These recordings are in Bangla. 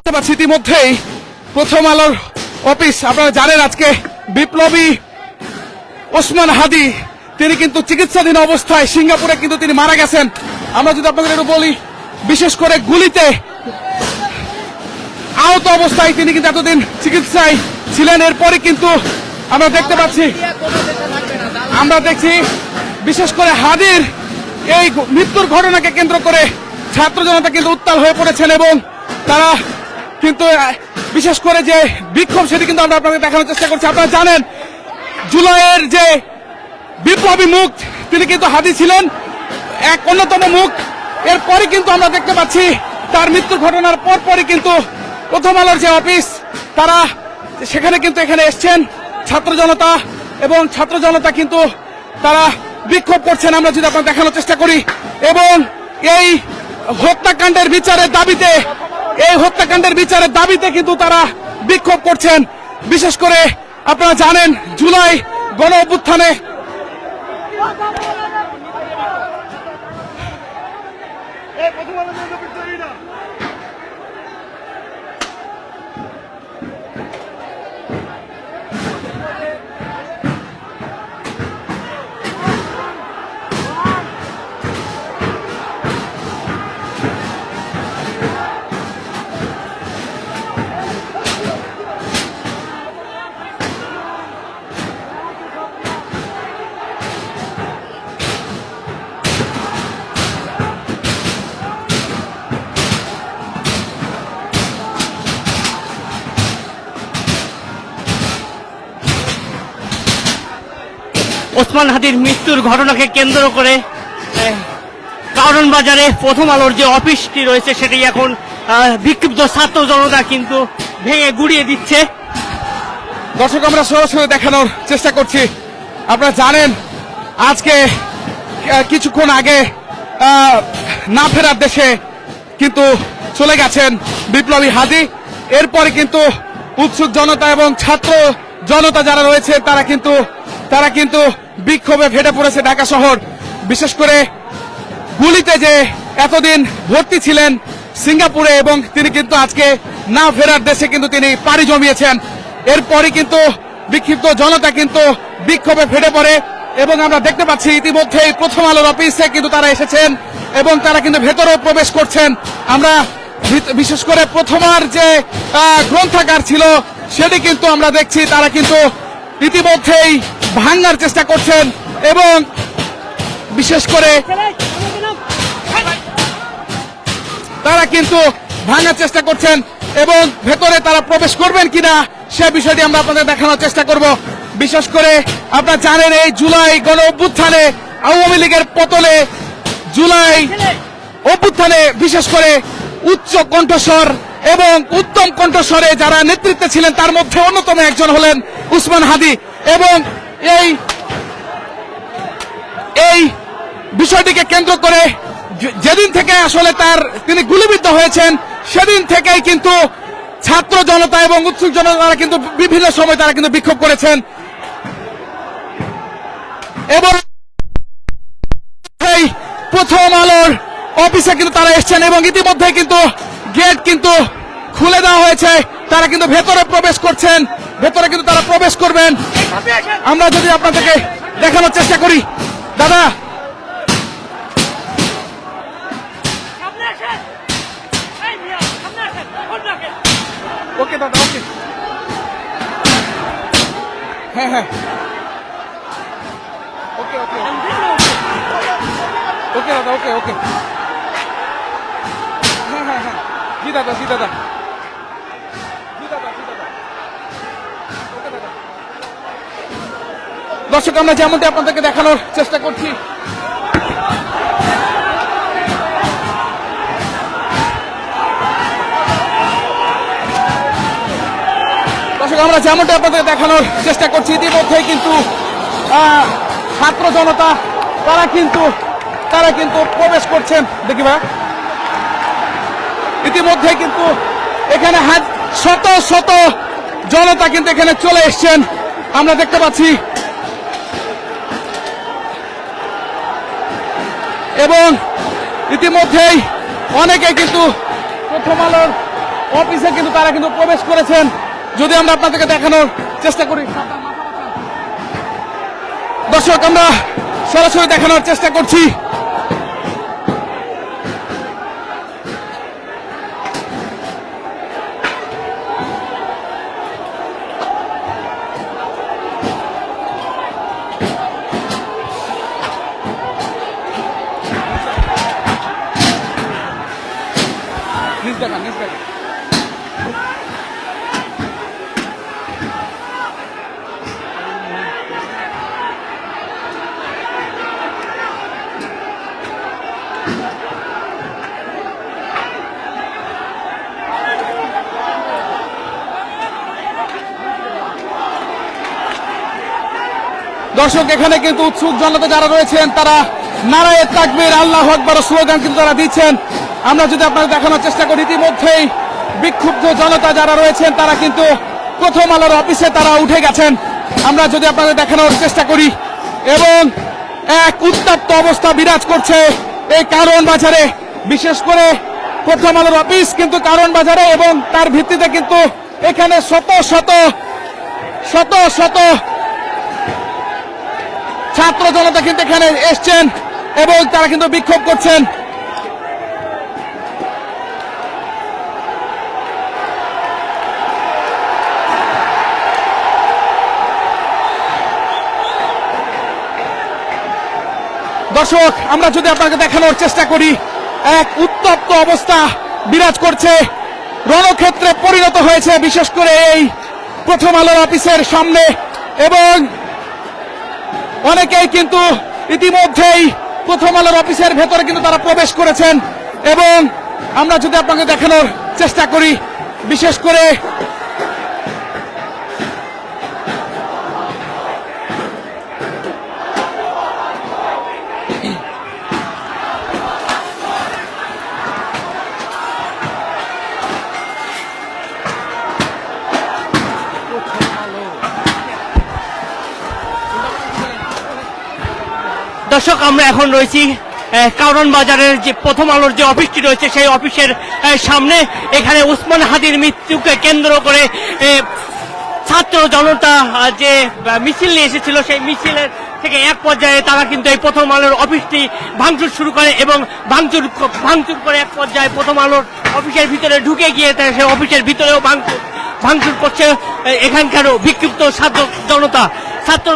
দেখতে পাচ্ছি ইতিমধ্যেই। প্রথম আলোর অফিস, আপনারা জানেন আজকে বিপ্লবী ওসমান হাদি, তিনি কিন্তু চিকিৎসাধীন অবস্থায় সিঙ্গাপুরে কিন্তু তিনি মারা গেছেন। আমরা যদি আপনাদের একটু বলি, বিশেষ করে গুলিতে আহত অবস্থায় তিনি কিন্তু এতদিন চিকিৎসায় ছিলেন। এরপরে কিন্তু আমরা দেখতে পাচ্ছি, আমরা দেখছি বিশেষ করে হাদির এই মৃত্যুর ঘটনাকে কেন্দ্র করে ছাত্র জনতা কিন্তু উত্তাল হয়ে পড়েছেন এবং তারা কিন্তু বিশেষ করে যে বিক্ষোভ সেটি কিন্তু আমরা আপনাদের দেখানোর চেষ্টা করছি। আপনারা জানেন, জুলাইয়ের যে বিপ্লবী মুখ, তিনি কিন্তু হাদি ছিলেন, এক অন্যতম মুখ। এরপরে কিন্তু আমরা দেখতে পাচ্ছি, তার মৃত্যুর ঘটনার পরপরই কিন্তু প্রথম আলোর যে অফিস, তারা সেখানে কিন্তু এখানে এসছেন, ছাত্র জনতা এবং ছাত্র জনতা কিন্তু তারা বিক্ষোভ করছেন। আমরা যদি আপনার দেখানোর চেষ্টা করি, এবং এই হত্যাকাণ্ডের বিচারের দাবিতে এই হত্যাকাণ্ডের বিচারের দাবিতে কিন্তু তারা বিক্ষোভ করছেন। বিশেষ করে আপনারা জানেন, জুলাই গণ অভ্যুত্থানে ওসমান হাদির মৃত্যুর ঘটনাকে কেন্দ্র করে কারণ বাজারে প্রথম আলোর যে অফিসটি রয়েছে সেটি এখন বিক্ষুব্ধ ছাত্র জনতা কিন্তু ভেঙে গুড়িয়ে দিচ্ছে। দর্শক, আমরা সরাসরি দেখানোর চেষ্টা করছি। আপনারা জানেন, আজকে কিছুক্ষণ আগে না ফেরার দেশে কিন্তু চলে গেছেন বিপ্লবী হাদি এরপরে কিন্তু উৎসুক জনতা এবং ছাত্র জনতা যারা রয়েছে, তারা কিন্তু তারা কিন্তু বিক্ষোভে ফেটে পড়েছে ঢাকা শহর। বিশেষ করে গুলিতে যে এতদিন ভর্তি ছিলেন সিঙ্গাপুরে এবং তিনি কিন্তু আজকে না ফেরার দেশে কিন্তু তিনি পাড়ি জমিয়েছেন। এরপরে কিন্তু বিক্ষিপ্ত জনতা কিন্তু বিক্ষোভে ফেটে পড়ে এবং আমরা দেখতে পাচ্ছি ইতিমধ্যেই প্রথম আলোর অফিসে কিন্তু তারা এসেছেন এবং তারা কিন্তু ভেতরেও প্রবেশ করছেন। আমরা বিশেষ করে প্রথমার যে গ্রন্থাগার ছিল, সেটি কিন্তু আমরা দেখছি, তারা কিন্তু ইতিমধ্যেই ভাঙার চেষ্টা করছেন এবং বিশেষ করে তারা কিন্তু ভাঙার চেষ্টা করছেন এবং ভেতরে তারা প্রবেশ করবেন কিনা সে বিষয়টি আমরা আপনাদের দেখানোর চেষ্টা করব। বিশেষ করে আপনারা জানেন এই জুলাই গণ অভ্যুত্থানে আওয়ামী লীগের পতলে জুলাই অভ্যুত্থানে বিশেষ করে উচ্চ কণ্ঠস্বর এবং উত্তম কণ্ঠস্বরে যারা নেতৃত্বে ছিলেন তার মধ্যে অন্যতম একজন হলেন উসমান হাদি এবং এই এই বিষয়টিকে কেন্দ্র করে যেদিন থেকে আসলে তার তিনি গুলিবিদ্ধ হয়েছেন, সেদিন থেকেই কিন্তু ছাত্র জনতা এবং উৎসুক জনতা তারা কিন্তু বিভিন্ন সময় তারা কিন্তু বিক্ষোভ করেছেন। এবং প্রথম আলোর অফিসে কিন্তু তারা এসেছেন এবং ইতিমধ্যে কিন্তু গেট কিন্তু খুলে দেওয়া হয়েছে। তারা কিন্তু ভেতরে প্রবেশ করছেন। ভেতরে কিন্তু তারা প্রবেশ করবেন। আমরা যদি আপনাদেরকে দেখানোর চেষ্টা করি। দাদা! ওকে দাদা, ওকে। হ্যাঁ হ্যাঁ। ওকে ওকে ওকে। দাদা, ওকে ওকে। হ্যাঁ হ্যাঁ হ্যাঁ। জি, দাদা জি, দাদা জি দাদা জি দাদা ওকে দাদা দর্শক, আমরা যেমনটি আপনাদেরকে দেখানোর চেষ্টা করছি, দর্শক, আমরা যেমনটা আপনাদের দেখানোর চেষ্টা করছি, ইতিমধ্যেই কিন্তু ছাত্র জনতা, তারা কিন্তু তারা কিন্তু প্রবেশ করছেন। দেখি ভাই। ইতিমধ্যে কিন্তু এখানে শত শত জনতা কিন্তু এখানে চলে এসছেন। আমরা দেখতে পাচ্ছি এবং ইতিমধ্যেই অনেকে কিন্তু প্রথম আলোর অফিসে কিন্তু তারা কিন্তু প্রবেশ করেছেন। যদি আমরা আপনাদেরকে দেখানোর চেষ্টা করি। দর্শক, আমরা সরাসরি দেখানোর চেষ্টা করছি। দর্শক, এখানে কিন্তু উৎসুক জনতা যারা রয়েছেন, তারা নারায়ে তাকবির, আল্লাহ আকবর স্লোগান কিন্তু তারা দিচ্ছেন। আমরা যদি আপনাদের দেখানোর চেষ্টা করি, ইতিমধ্যেই বিক্ষুব্ধ জনতা যারা রয়েছেন, তারা কিন্তু প্রথম আলোর অফিসে তারা উঠে গেছেন। আমরা যদি আপনাদের দেখানোর চেষ্টা করি, এবং এক উত্তপ্ত অবস্থা বিরাজ করছে এই কারণ বাজারে। বিশেষ করে প্রথম আলোর অফিস কিন্তু কারণ বাজারে, এবং তার ভিত্তিতে কিন্তু এখানে শত শত শত শত ছাত্র জনতা কিন্তু এখানে এসছেন এবং তারা কিন্তু বিক্ষোভ করছেন। দর্শক, আমরা যদি আপনাকে দেখানোর চেষ্টা করি, এক উত্তপ্ত অবস্থা বিরাজ করছে। রণক্ষেত্রে পরিণত হয়েছে বিশেষ করে এই প্রথম আলোর অফিসের সামনে এবং অনেকেই কিন্তু ইতিমধ্যেই প্রথম আলোর অফিসের ভেতরে কিন্তু তারা প্রবেশ করেছেন এবং আমরা যদি আপনাকে দেখানোর চেষ্টা করি, বিশেষ করে দর্শক, আমরা এখন রয়েছি কারণ বাজারের যে প্রথম আলোর যে অফিসটি রয়েছে, সেই অফিসের সামনে। এখানে উসমান হাদির মৃত্যুকে কেন্দ্র করে ছাত্র জনতা যে মিছিল নিয়ে এসেছিল, সেই মিছিলের থেকে এক পর্যায়ে তারা কিন্তু এই প্রথম আলোর অফিসটি ভাঙচুর শুরু করে এবং ভাঙচুর ভাঙচুর করে এক পর্যায়ে প্রথম আলোর অফিসের ভিতরে ঢুকে গিয়ে তারা সেই অফিসের ভিতরেও ভাঙচুর ভাঙচুর করছে এখানকার বিক্ষিপ্ত ছাত্র জনতা। ছাত্র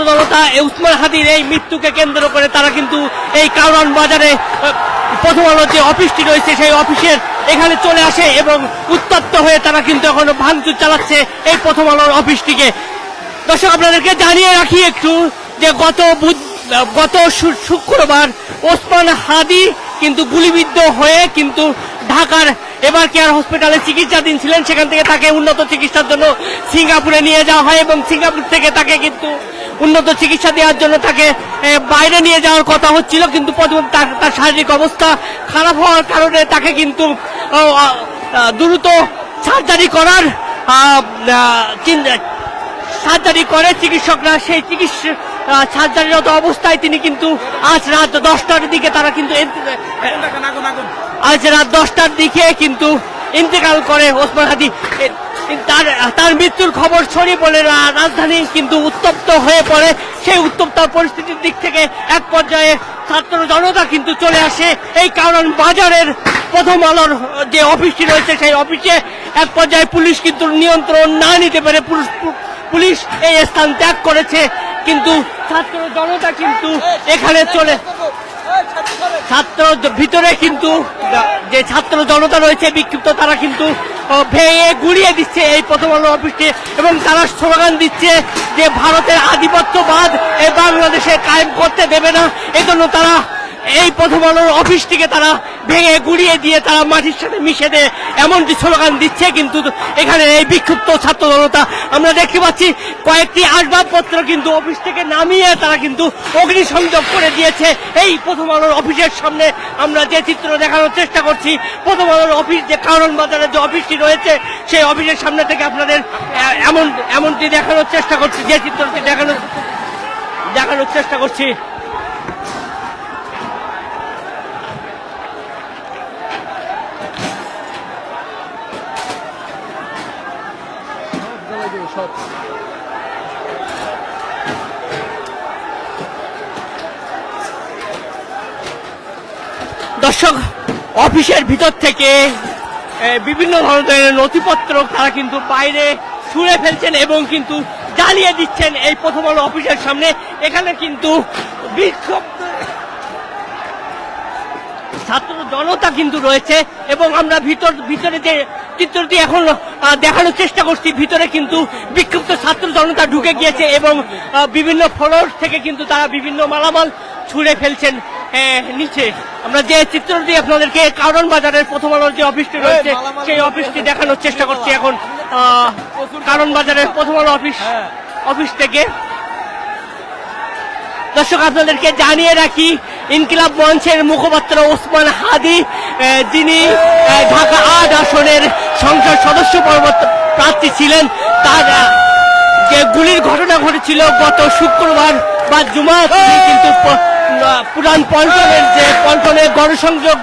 এই উসমান হাদির এই মৃত্যুকে কেন্দ্র করে তারা কিন্তু এই কারওয়ান বাজারে প্রথম আলোর যে অফিসটি রয়েছে সেই অফিসের এখানে চলে আসে এবং উত্তপ্ত হয়ে তারা কিন্তু এখন ভাঙচুর চালাচ্ছে এই প্রথম আলোর অফিসটিকে। দর্শক, আপনাদেরকে জানিয়ে রাখি একটু যে গত গত শুক্রবার ওসমান হাদি কিন্তু গুলিবিদ্ধ হয়ে কিন্তু ঢাকার এবার কেয়ার হসপিটালে চিকিৎসাধীন ছিলেন। সেখান থেকে তাকে উন্নত চিকিৎসার জন্য সিঙ্গাপুরে নিয়ে যাওয়া হয় এবং সিঙ্গাপুর থেকে তাকে কিন্তু উন্নত চিকিৎসা দেওয়ার জন্য তাকে বাইরে নিয়ে যাওয়ার কথা হচ্ছিল কিন্তু তার তার শারীরিক অবস্থা খারাপ হওয়ার কারণে তাকে কিন্তু দ্রুত সার্জারি করার সার্জারি করে চিকিৎসকরা সেই চিকিৎসা সার্জারিরত অবস্থায় তিনি কিন্তু আজ রাত দশটার দিকে তারা কিন্তু আজ রাত দশটার দিকে কিন্তু ইন্তেকাল করে ওসমান হাদি। তার তার মৃত্যুর খবর ছড়িয়ে পড়ে রাজধানী কিন্তু উত্তপ্ত হয়ে পড়ে। সেই উত্তপ্ত পরিস্থিতির দিক থেকে এক পর্যায়ে ছাত্র জনতা কিন্তু চলে আসে। এই কারণ বাজারের প্রথম আলোর যে অফিসটি রয়েছে, সেই অফিসে এক পর্যায়ে পুলিশ কিন্তু নিয়ন্ত্রণ না নিতে পেরে পুলিশ এই স্থান ত্যাগ করেছে। কিন্তু ছাত্র জনতা কিন্তু এখানে চলে ছাত্র ভিতরে কিন্তু যে ছাত্র জনতা রয়েছে বিক্ষিপ্ত তারা কিন্তু ভেঙে গুড়িয়ে দিচ্ছে এই প্রথম আলো অফিসটি এবং তারা স্লোগান দিচ্ছে যে ভারতের আধিপত্যবাদ এই বাংলাদেশে কায়েম করতে দেবে না। এজন্য তারা এই প্রথম আলোর অফিসটিকে তারা ভেঙে গুড়িয়ে দিয়ে তারা মাটির সাথে মিশে দেয়। এমনটি স্লোগান দিচ্ছে কিন্তু এখানে এই বিক্ষুব্ধ ছাত্র জনতা। আমরা দেখতে পাচ্ছি কয়েকটি আসবাবপত্র কিন্তু অফিস থেকে নামিয়ে তারা কিন্তু অগ্নিসংযোগ করে দিয়েছে। এই প্রথম আলোর অফিসের সামনে আমরা যে চিত্র দেখানোর চেষ্টা করছি প্রথম আলোর অফিস যে কারণ বাজারের যে অফিসটি রয়েছে, সেই অফিসের সামনে থেকে আপনাদের, এমন, এমনটি দেখানোর চেষ্টা করছি, যে চিত্রটি দেখানোর দেখানোর চেষ্টা করছি। দর্শক, অফিসের ভিতর থেকে বিভিন্ন ধরনের নথিপত্র তারা কিন্তু বাইরে ছুঁড়ে ফেলছেন এবং কিন্তু জ্বালিয়ে দিচ্ছেন এই প্রথম আলো অফিসের সামনে। এখানে কিন্তু বিক্ষোভ ছাত্র জনতা কিন্তু রয়েছে এবং আমরা ভিতর ভিতরে যে চিত্রটি এখন দেখানোর চেষ্টা করছি, ভিতরে কিন্তু বিক্ষুব্ধ ছাত্র জনতা ঢুকে গিয়েছে এবং বিভিন্ন ফ্লোর থেকে কিন্তু তারা বিভিন্ন মালামাল ছুঁড়ে ফেলছেন। নিচে। আমরা যে চিত্রটি আপনাদেরকে কারণ বাজারের প্রথম আলোর যে অফিসটি রয়েছে সেই অফিসটি দেখানোর চেষ্টা করছি এখন। কারণ বাজারের প্রথম আলো অফিস অফিস থেকে। দর্শক আপনাদেরকে জানিয়ে রাখি ইনকিলাব মঞ্চের মুখপাত্র ওসমান হাদি যিনি ঢাকা আট আসনের সংসদ সদস্য প্রার্থী ছিলেন। তার যে গুলির ঘটনা ঘটেছিল গত শুক্রবার বা জুমা কিন্তু পুরান পল্টনের যে পল্টনের গণসংযোগ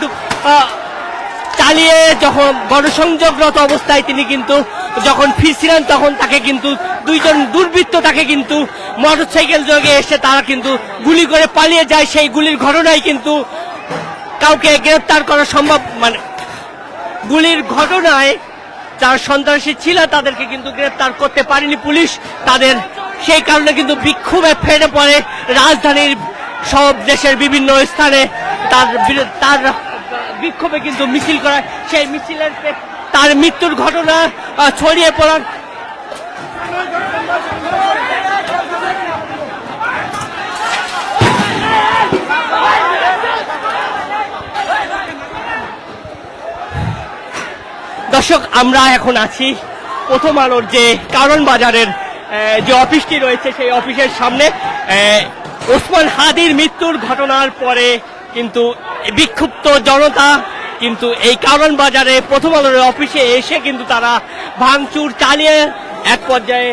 চালিয়ে যখন গণসংযোগরত অবস্থায় তিনি কিন্তু যখন ফিরছিলেন তখন তাকে কিন্তু দুইজন দুর্বৃত্ত তাকে কিন্তু মোটরসাইকেল যোগে এসে তারা কিন্তু গুলি করে পালিয়ে যায়। সেই গুলির ঘটনায় কিন্তু কাউকে গ্রেফতার করা সম্ভব মানে গুলির ঘটনায় যার সন্ত্রাসী ছিল তাদেরকে কিন্তু গ্রেফতার করতে পারেনি পুলিশ। তাদের সেই কারণে কিন্তু বিক্ষোভে ফেটে পড়ে। রাজধানীর সব দেশের বিভিন্ন স্থানে তার তার বিক্ষোভে কিন্তু মিছিল করা সেই মিছিলের তার মৃত্যুর ঘটনা ছড়িয়ে পড়ার দর্শক, আমরা এখন আছি প্রথম আলোর যে কারণ বাজারের যে অফিসটি রয়েছে, সেই অফিসের সামনে। ওসমান হাদির মৃত্যুর ঘটনার পরে কিন্তু বিক্ষুব্ধ জনতা কিন্তু এই কারণ বাজারে প্রথম আলোর অফিসে এসে কিন্তু তারা ভাঙচুর চালিয়ে এক পর্যায়ে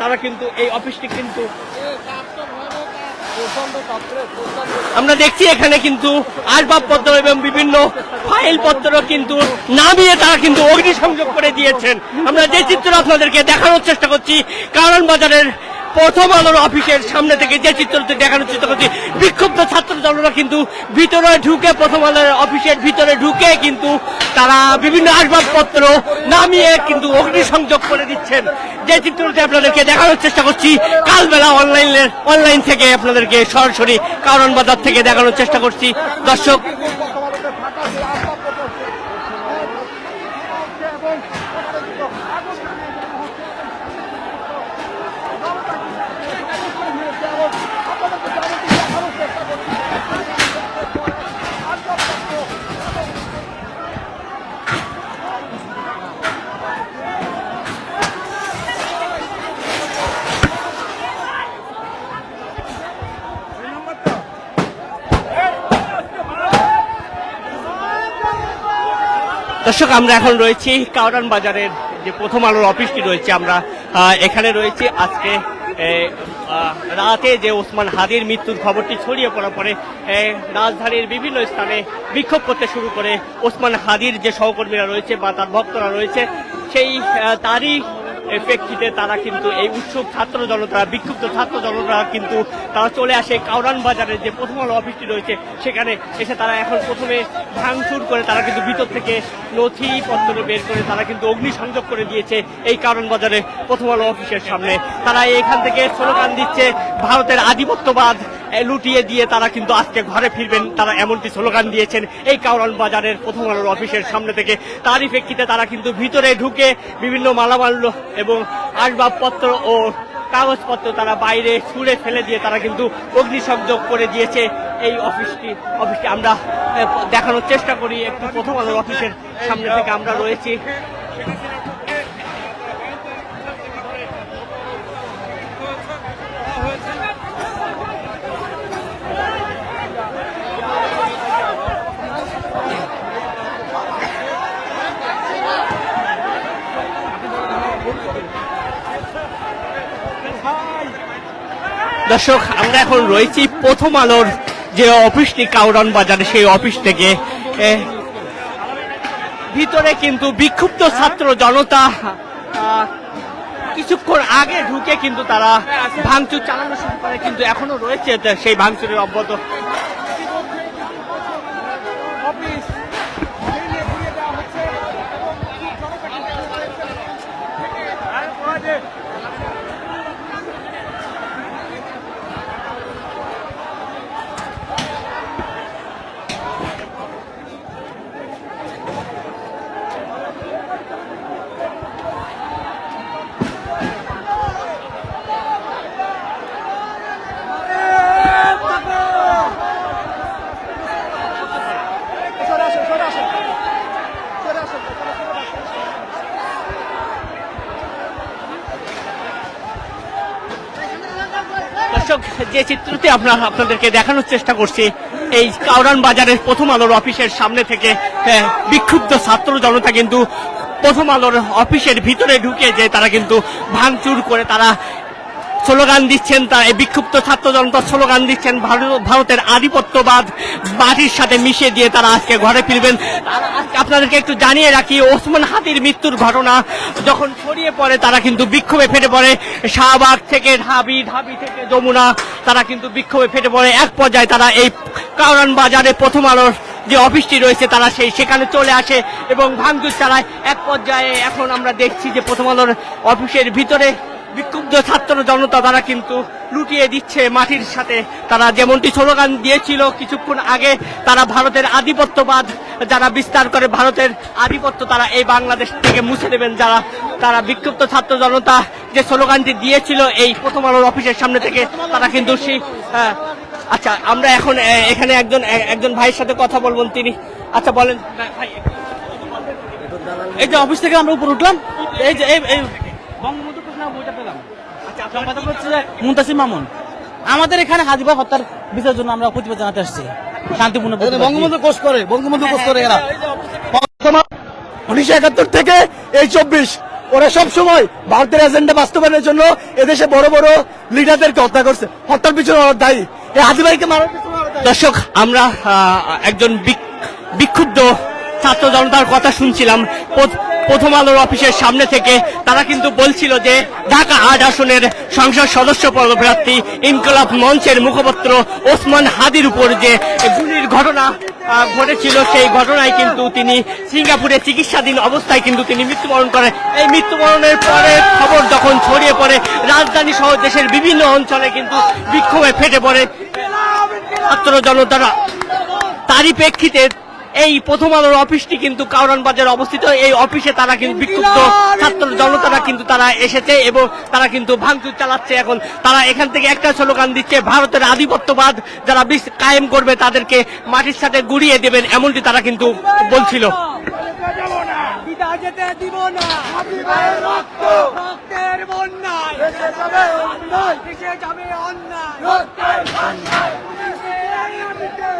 তারা কিন্তু এই অফিসটি কিন্তু আমরা দেখছি এখানে কিন্তু আসবাবপত্র এবং বিভিন্ন ফাইল পত্র কিন্তু নামিয়ে তারা কিন্তু অগ্নিসংযোগ করে দিয়েছেন। আমরা যে চিত্র আপনাদেরকে দেখানোর চেষ্টা করছি, কারণ বাজারের প্রথম আলোর অফিসের সামনে থেকে যে চিত্রটি দেখানোর চেষ্টা করছি, বিক্ষুব্ধ ছাত্র দলরা কিন্তু ভিতরে ঢুকে, প্রথম আলোর অফিসের ভিতরে ঢুকে কিন্তু তারা বিভিন্ন আসবাবপত্র নামিয়ে কিন্তু অগ্নিসংযোগ করে দিচ্ছেন। যে চিত্রটি আপনাদেরকে দেখানোর চেষ্টা করছি, কালবেলা অনলাইনের অনলাইন থেকে আপনাদেরকে সরাসরি কারণ বাজার থেকে দেখানোর চেষ্টা করছি। দর্শক দর্শক, আমরা এখন রয়েছি কাউরান বাজারের যে প্রথম আলোর অফিসটি রয়েছে, আমরা এখানে রয়েছি। আজকে রাতে যে ওসমান হাদির মৃত্যুর খবরটি ছড়িয়ে পড়ার পরে রাজধানীর বিভিন্ন স্থানে বিক্ষোভ করতে শুরু করে ওসমান হাদির যে সহকর্মীরা রয়েছে বা তার ভক্তরা রয়েছে, সেই তারই প্রেক্ষিতে তারা কিন্তু এই উৎসুক ছাত্র জনতা, বিক্ষুব্ধ ছাত্র জনতা কিন্তু তারা চলে আসে কাউরান বাজারের যে প্রথম আলো অফিসটি রয়েছে, সেখানে এসে তারা এখন প্রথমে ভাঙচুর করে তারা কিন্তু ভিতর থেকে নথিপত্র বের করে তারা কিন্তু অগ্নিসংযোগ করে দিয়েছে এই কারণ বাজারে প্রথম আলো অফিসের সামনে। তারা এখান থেকে স্লোগান দিচ্ছে, ভারতের আধিপত্যবাদ লুটিয়ে দিয়ে তারা কিন্তু আজকে ঘরে ফিরবেন। তারা এমনটি স্লোগান দিয়েছেন। এই কাউরান বাজারের প্রথম আলোর অফিসের সামনে থেকে। তারই প্রেক্ষিতে তারা কিন্তু ভিতরে ঢুকে বিভিন্ন মালামাল এবং আসবাবপত্র ও কাগজপত্র তারা বাইরে ছুঁড়ে ফেলে দিয়ে তারা কিন্তু অগ্নিসংযোগ করে দিয়েছে। এই অফিসটি অফিসটি আমরা দেখানোর চেষ্টা করি। একটু প্রথম আলোর অফিসের সামনে থেকে আমরা রয়েছি। দর্শক, আমরা এখন রয়েছি প্রথম আলোর যে অফিসটি কাউরান বাজারে, সেই অফিস থেকে। ভিতরে কিন্তু বিক্ষুব্ধ ছাত্র জনতা কিছুক্ষণ আগে ঢুকে কিন্তু তারা ভাঙচুর চালানো শুরু করে, কিন্তু এখনও রয়েছে সেই ভাঙচুরের অব্যাহত যে চিত্রটি আপনার আপনাদেরকে দেখানোর চেষ্টা করছি। এই কাউরান বাজারের প্রথম আলোর অফিসের সামনে থেকে বিক্ষুব্ধ ছাত্র জনতা কিন্তু প্রথম আলোর অফিসের ভিতরে ঢুকে যে তারা কিন্তু ভাঙচুর করে তারা স্লোগান দিচ্ছেন তা এই বিক্ষুব্ধ ছাত্র জনতা স্লোগান দিচ্ছেন ভারত- ভারতের আধিপত্যবাদ মাটির সাথে মিশে দিয়ে তারা আজকে ঘরে ফিরবেন। তারা আপনাদেরকে একটু জানিয়ে রাখি, ওসমান হাতির মৃত্যুর ঘটনা যখন ছড়িয়ে পড়ে, তারা কিন্তু বিক্ষোভে ফেটে পড়ে। শাহবাগ থেকে ঢাবি ঢাবি থেকে যমুনা, তারা কিন্তু বিক্ষোভে ফেটে পড়ে। এক পর্যায়ে তারা এই কারণ বাজারে প্রথম আলোর যে অফিসটি রয়েছে, তারা সেই সেখানে চলে আসে এবং ভাঙচুর চালায়। এক পর্যায়ে এখন আমরা দেখছি যে প্রথম আলোর অফিসের ভিতরে বিক্ষুব্ধ ছাত্র জনতা তারা কিন্তু লুটিয়ে দিচ্ছে মাটির সাথে। তারা যেমনটি স্লোগান দিয়েছিল কিছুক্ষণ আগে তারা ভারতের আধিপত্যবাদ যারা বিস্তার করে ভারতের আধিপত্য তারা এই বাংলাদেশ থেকে মুছে দেবেন। যারা তারা বিক্ষুব্ধ ছাত্র জনতা যে স্লোগানটি দিয়েছিল এই প্রথম আলোর অফিসের সামনে থেকে তারা কিন্তু সেই আচ্ছা আমরা এখন এখানে একজন একজন ভাইয়ের সাথে কথা বলবেন তিনি আচ্ছা বলেন ভাই এই যে অফিস থেকে আমরা উপর উঠলাম। এই যে এই বঙ্গবন্ধু কৃষ্ণ বইটা পেলাম। আচ্ছা আপনার হচ্ছে যে মামুন। আমাদের এখানে হাজিবা হত্যার বিচারের জন্য আমরা প্রতিবাদ জানাতে আসছি। শান্তিপূর্ণ বঙ্গবন্ধু কোষ করে বঙ্গবন্ধু কোষ করে এরা। উনিশশো একাত্তর থেকে এই চব্বিশ ওরা সব সময় ভারতের এজেন্ডা বাস্তবায়নের জন্য এদেশে বড় বড় লিডারদেরকে হত্যা করছে। হত্যার পিছনে ওরা দায়ী। এই হাজিবাইকে মারার পিছনে দর্শক আমরা একজন বিক- বিক্ষুব্ধ ছাত্র জনতার কথা শুনছিলাম। প্রথম আলোর অফিসের সামনে থেকে তারা কিন্তু বলছিল যে ঢাকা আট আসনের সংসদ সদস্য পদপ্রার্থী ইনকলাব মঞ্চের মুখপাত্র ওসমান হাদির উপর যে গুলির ঘটনা ঘটেছিল, সেই ঘটনায় কিন্তু তিনি সিঙ্গাপুরে চিকিৎসাধীন অবস্থায় কিন্তু তিনি মৃত্যুবরণ করেন। এই মৃত্যুবরণের পরে খবর যখন ছড়িয়ে পড়ে, রাজধানী সহ দেশের বিভিন্ন অঞ্চলে কিন্তু বিক্ষোভে ফেটে পড়ে। ছাত্র জনতারা তারই প্রেক্ষিতে এই প্রথম আলোর অফিসটি কিন্তু কাউরান বাজারে অবস্থিত। এই অফিসে তারা কিন্তু বিক্ষুব্ধ। ছাত্র জনতারা কিন্তু তারা এসেছে এবং তারা কিন্তু ভাঙচুর চালাচ্ছে এখন। তারা এখান থেকে একটা স্লোগান দিচ্ছে ভারতের আধিপত্যবাদ যারা বিশ কায়েম করবে তাদেরকে মাটির সাথে গুড়িয়ে দেবেন। এমনটি তারা কিন্তু বলছিল।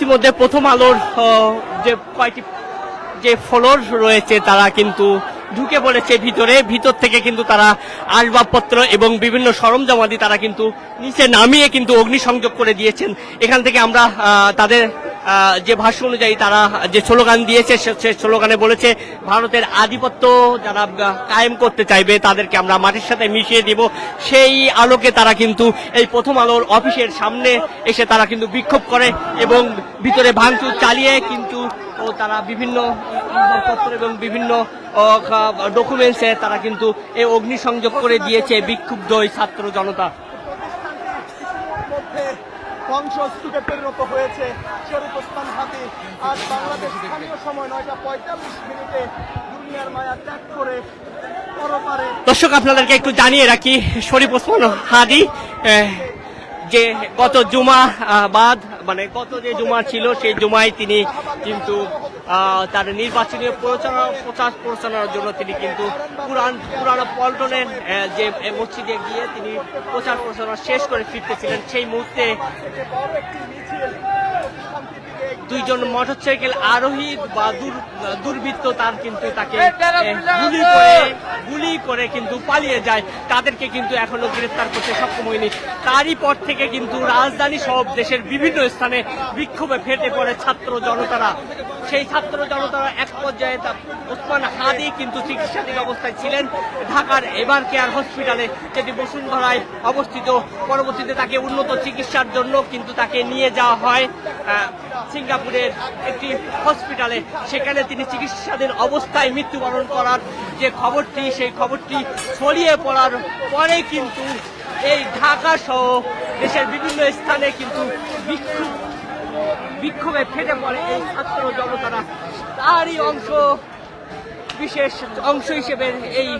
ইতিমধ্যে প্রথম আলোর যে কয়েকটি যে ফলোর রয়েছে তারা কিন্তু ঢুকে পড়েছে ভিতরে। ভিতর থেকে কিন্তু তারা আসবাবপত্র এবং বিভিন্ন সরঞ্জামাদি তারা কিন্তু নিচে নামিয়ে কিন্তু অগ্নিসংযোগ করে দিয়েছেন। এখান থেকে আমরা তাদের যে ভাষ্য অনুযায়ী তারা যে স্লোগান দিয়েছে, সে- স্লোগানে বলেছে, ভারতের আধিপত্য যারা কায়েম করতে চাইবে, তাদেরকে আমরা মাটির সাথে মিশিয়ে দিব। সেই আলোকে তারা কিন্তু এই প্রথম আলোর অফিসের সামনে এসে তারা কিন্তু বিক্ষোভ করে এবং ভিতরে ভাঙচুর চালিয়ে কিন্তু, ও তারা বিভিন্ন আসবাবপত্র এবং বিভিন্ন ডকুমেন্টসে তারা কিন্তু এই অগ্নিসংযোগ করে দিয়েছে বিক্ষুব্ধ ওই ছাত্র জনতা। ধ্বংসস্তূপে পরিণত হয়েছে শরীফ ওসমান হাতি। আজ বাংলাদেশ স্থানীয় সময় নয়টা পঁয়তাল্লিশ মিনিটে দুনিয়ার মায়া ত্যাগ করে দর্শক, আপনাদেরকে একটু জানিয়ে রাখি, শরীফ ওসমান হাদি যে কত জুমা বাদ মানে কত যে জুমা ছিল, সেই জুমায় তিনি কিন্তু তার নির্বাচনী প্রচার প্রচার প্রচারণার জন্য তিনি কিন্তু পুরান পুরানো পল্টনের যে মসজিদে গিয়ে তিনি প্রচার প্রচারণা শেষ করে ফিরতেছিলেন। সেই মুহূর্তে দুইজন মোটরসাইকেল আরোহী বা দুর- দুর্বৃত্ত তার কিন্তু তাকে গুলি করে গুলি করে কিন্তু পালিয়ে যায়। তাদেরকে কিন্তু এখনও গ্রেফতার করতে সক্ষম হয়নি। তারই পর থেকে কিন্তু রাজধানী সব দেশের বিভিন্ন স্থানে বিক্ষোভে ফেটে পড়ে ছাত্র জনতারা। সেই ছাত্র জনতারা এক পর্যায়ে ওসমান হাদি কিন্তু চিকিৎসাধীন অবস্থায় ছিলেন। ঢাকার এবার কেয়ার হসপিটালে যেটি বসুন্ধরায় অবস্থিত। পরবর্তীতে তাকে উন্নত চিকিৎসার জন্য কিন্তু তাকে নিয়ে যাওয়া হয়। সিঙ্গাপুরের একটি হসপিটালে। সেখানে তিনি চিকিৎসাধীন অবস্থায় মৃত্যুবরণ করার যে খবরটি, সেই খবরটি ছড়িয়ে পড়ার পরে কিন্তু এই ঢাকা সহ দেশের বিভিন্ন স্থানে কিন্তু বিক্ষোভ বিক্ষোভে ফেটে পড়ে এই ছাত্র জনতারা। তারই অংশ বিশেষ অংশ হিসেবে এই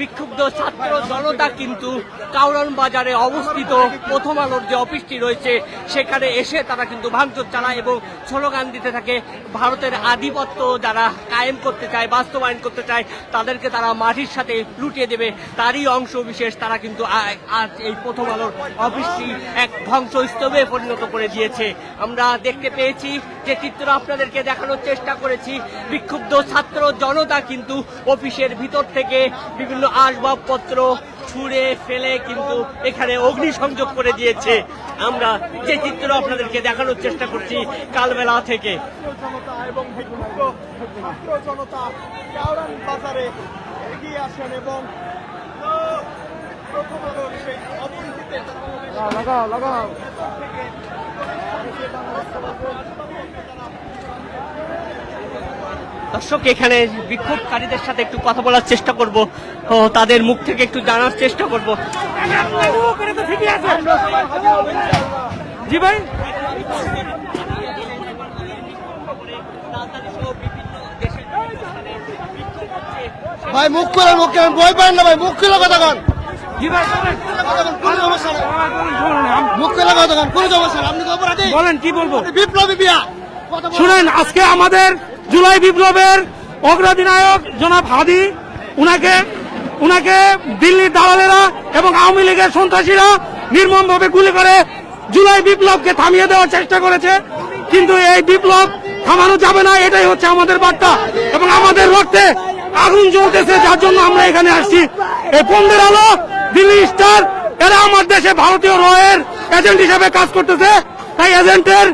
বিক্ষুব্ধ ছাত্র জনতা কিন্তু কাউরন বাজারে অবস্থিত প্রথম আলোর যে অফিসটি রয়েছে, সেখানে এসে তারা কিন্তু ভাঙচুর চালায় এবং স্লোগান দিতে থাকে, ভারতের আধিপত্য যারা কায়েম করতে চায়, বাস্তবায়ন করতে চায়, তাদেরকে তারা মাটির সাথে লুটিয়ে দেবে। তারই অংশ বিশেষ তারা কিন্তু আজ এই প্রথম আলোর অফিসটি এক ধ্বংসস্তূপে পরিণত করে দিয়েছে। আমরা দেখতে পেয়েছি যে চিত্র আপনাদেরকে দেখানোর চেষ্টা করেছি, বিক্ষুব্ধ ছাত্র জনতা কিন্তু অফিসের ভিতর থেকে বিভিন্ন আসবাবপত্র ছুঁড়ে ফেলে কিন্তু এখানে অগ্নিসংযোগ করে দিয়েছে। আমরা যে চিত্র আপনাদেরকে দেখানোর চেষ্টা করছি কালবেলা থেকে। এবং জনতা বাজারে এগিয়ে আসেন এবং আহ, প্রথম আলোর সেই অবন্তিতে লাগাও লাগাও। দর্শক এখানে বিক্ষোভকারীদের সাথে একটু কথা বলার চেষ্টা করব ও তাদের মুখ থেকে একটু জানার চেষ্টা করব। জি ভাই। ভাই মুখ করে মুখ করে ভয় পান না ভাই মুখ খুলে কথা কন। মুখ খুলে কথা কন কোনো সমস্যা আপনি তো অপরাধী বলেন কি বলব? বিপ্লবী বিয়া। শুনেন আজকে আমাদের জুলাই বিপ্লবের অগ্রাধিনায়ক জনাব হাদি, উনাকে উনাকে দিল্লির দালালেরা এবং আওয়ামী লীগের সন্ত্রাসীরা নির্মমভাবে গুলি করে জুলাই বিপ্লবকে থামিয়ে দেওয়ার চেষ্টা করেছে। কিন্তু এই বিপ্লব থামানো যাবে না, এটাই হচ্ছে আমাদের বার্তা এবং আমাদের রক্তে আগুন জ্বলতেছে, যার জন্য আমরা এখানে আসছি। এই পন্দের আলো, দিল্লি স্টার, এরা আমার দেশে ভারতীয় রয়ের এজেন্ট হিসেবে কাজ করতেছে। তাই এজেন্টের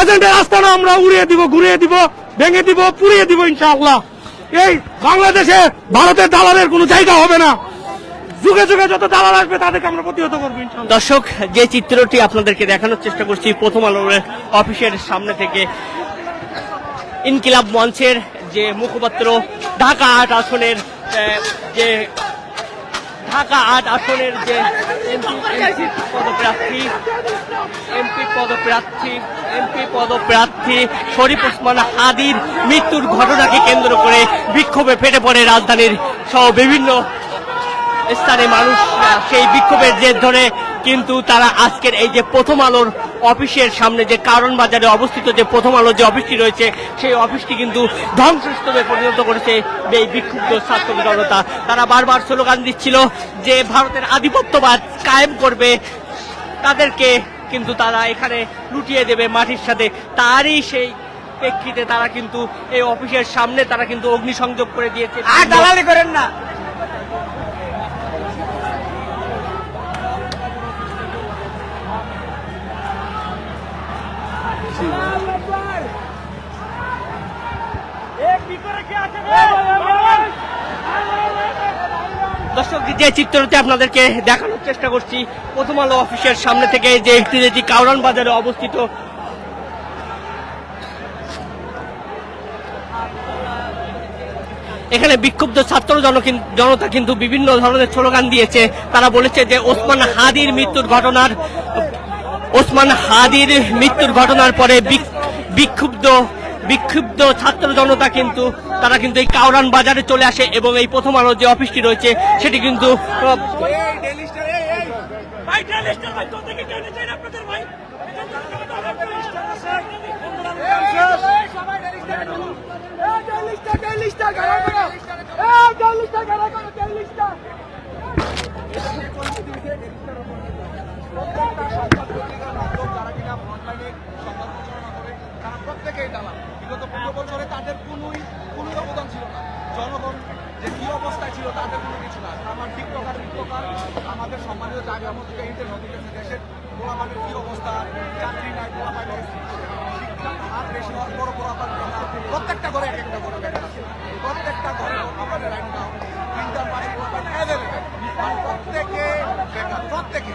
এজেন্টের আস্তানা আমরা উড়িয়ে দিব, ঘুরিয়ে দিব। ভেঙে দিব, পুড়িয়ে দিব ইনশাআল্লাহ। এই বাংলাদেশে ভারতের দালালের কোনো জায়গা হবে না। যুগে যুগে যত দালাল আসবে, তাদেরকে আমরা প্রতিহত করব দর্শক, যে চিত্রটি আপনাদেরকে দেখানোর চেষ্টা করছি, প্রথম আলোর অফিসের সামনে থেকে ইনকিলাব মঞ্চের যে মুখপাত্র ঢাকা আট আসনের যে ঢাকা আট আসনের যে এমপি পদপ্রার্থী এমপি পদপ্রার্থী এমপি পদপ্রার্থী শরীফ ওসমান হাদির মৃত্যুর ঘটনাকে কেন্দ্র করে বিক্ষোভে ফেটে পড়ে রাজধানীর সহ বিভিন্ন স্থানে মানুষ সেই বিক্ষোভের জের ধরে কিন্তু তারা আজকের এই যে প্রথম আলোর অফিসের সামনে যে কারণ বাজারে অবস্থিত যে প্রথম আলোর যে অফিসটি রয়েছে, সেই অফিসটি কিন্তু ধ্বংসস্তূপে পরিণত করেছে এই বিক্ষুব্ধ ছাত্র জনতা। তারা বারবার স্লোগান দিচ্ছিল যে ভারতের আধিপত্যবাদ কায়েম করবে। তাদেরকে কিন্তু তারা এখানে লুটিয়ে দেবে মাটির সাথে। তারই সেই প্রেক্ষিতে তারা কিন্তু এই অফিসের সামনে তারা কিন্তু অগ্নিসংযোগ করে দিয়েছে। আর দালালি করেন না। যে চিত্রটি আপনাদেরকে দেখানোর চেষ্টা করছি, প্রথম আলো অফিসের সামনে থেকে যে একটি যেটি কাউরান বাজারে অবস্থিত। এখানে বিক্ষুব্ধ ছাত্র জন- জনতা কিন্তু বিভিন্ন ধরনের স্লোগান দিয়েছে। তারা বলেছে যে ওসমান হাদির মৃত্যুর ঘটনার ওসমান হাদির মৃত্যুর ঘটনার পরে বিক- বিক্ষুব্ধ বিক্ষুব্ধ ছাত্র জনতা কিন্তু তারা কিন্তু এই কাউরান বাজারে চলে আসে এবং এই প্রথম আলো যে অফিসটি রয়েছে, সেটি কিন্তু তারা প্রত্যেকেই বিগত পনেরো বছরে তাদের কোনোই জনগণ যে কি অবস্থায় ছিল তাদের কোনো কিছু না। আমার টিকটকার টিকটকার আমাদের সম্মানিত জায়গা মধ্যে ইন্টার হতে গেছে দেশের গোলাপানের কি অবস্থা চাকরি নাই গোলাপান হাত বেশি হওয়ার বড় গোলাপান প্রত্যেকটা ঘরে এক একটা করে প্রত্যেকটা ঘরে গোলাপানের গোলাপান প্রত্যেকে বেকার, প্রত্যেকে।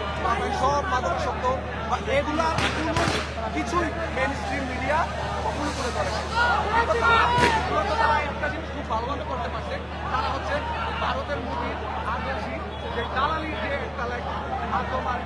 সব মাদক শব্দ, বা এগুলা কোনো কিছুই মেন স্ট্রিম মিডিয়া কখনো করে ধরে একটা পালন করতে পারছে। তারা হচ্ছে ভারতের মুদির আদেশি যে দালালি যে একটা মাধ্যম আর